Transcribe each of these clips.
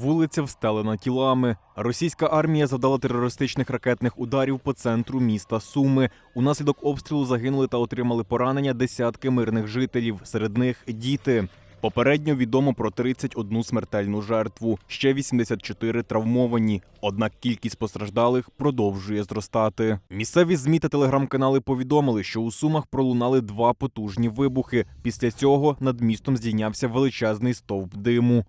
Вулиця встелена тілами. Російська армія завдала терористичних ракетних ударів по центру міста Суми. Унаслідок обстрілу загинули та отримали поранення десятки мирних жителів. Серед них діти. Попередньо відомо про 31 смертельну жертву, ще 84 травмовані. Однак кількість постраждалих продовжує зростати. Місцеві змі та телеграм-канали повідомили, що у Сумах пролунали два потужні вибухи. Після цього над містом здійнявся величезний стовп диму.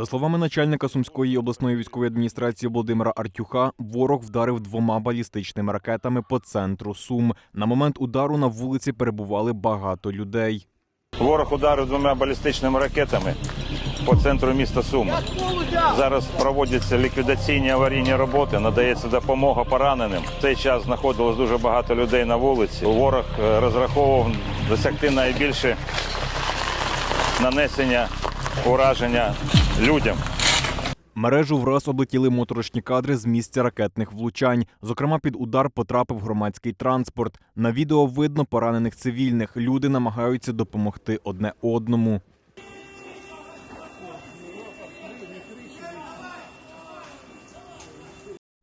За словами начальника Сумської обласної військової адміністрації Володимира Артюха, ворог вдарив двома балістичними ракетами по центру Сум. На момент удару на вулиці перебували багато людей. Ворог ударив двома балістичними ракетами по центру міста Суми. Зараз проводяться ліквідаційні аварійні роботи, надається допомога пораненим. В цей час знаходилось дуже багато людей на вулиці. Ворог е, розраховував досягти найбільше нанесення ураження людям. Мережу враз облетіли моторошні кадри з місця ракетних влучань. Зокрема, під удар потрапив громадський транспорт. На відео видно поранених цивільних. Люди намагаються допомогти одне одному.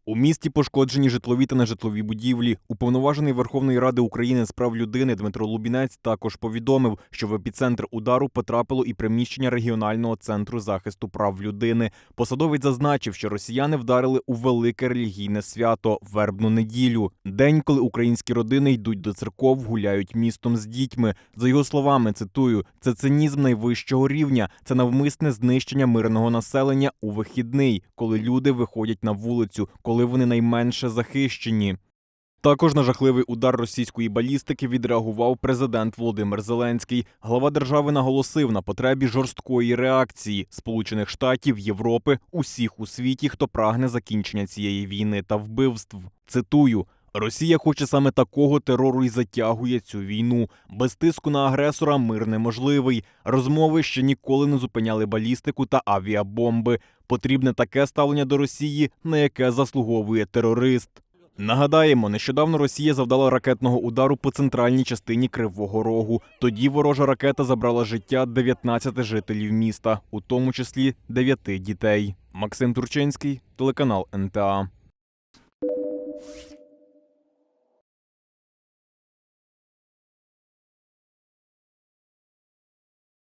У місті пошкоджені житлові та нежитлові будівлі. Уповноважений Верховної Ради України з прав людини Дмитро Лубінець також повідомив, що в епіцентр удару потрапило і приміщення регіонального центру захисту прав людини. Посадовець зазначив, що росіяни вдарили у велике релігійне свято вербну неділю. День, коли українські родини йдуть до церков, гуляють містом з дітьми. За його словами, цитую, це цинізм найвищого рівня, це навмисне знищення мирного населення у вихідний, коли люди виходять на вулицю, коли вони найменше захищені. Також на жахливий удар російської балістики відреагував президент Володимир Зеленський. Глава держави наголосив на потребі жорсткої реакції Сполучених Штатів, Європи, усіх у світі, хто прагне закінчення цієї війни та вбивств. Цитую. Росія хоче саме такого терору і затягує цю війну. Без тиску на агресора мир неможливий. Розмови ще ніколи не зупиняли балістику та авіабомби. Потрібне таке ставлення до Росії, на яке заслуговує терорист. Нагадаємо, нещодавно Росія завдала ракетного удару по центральній частині Кривого Рогу. Тоді ворожа ракета забрала життя 19 жителів міста, у тому числі 9 дітей. Максим Турчинський, телеканал НТА.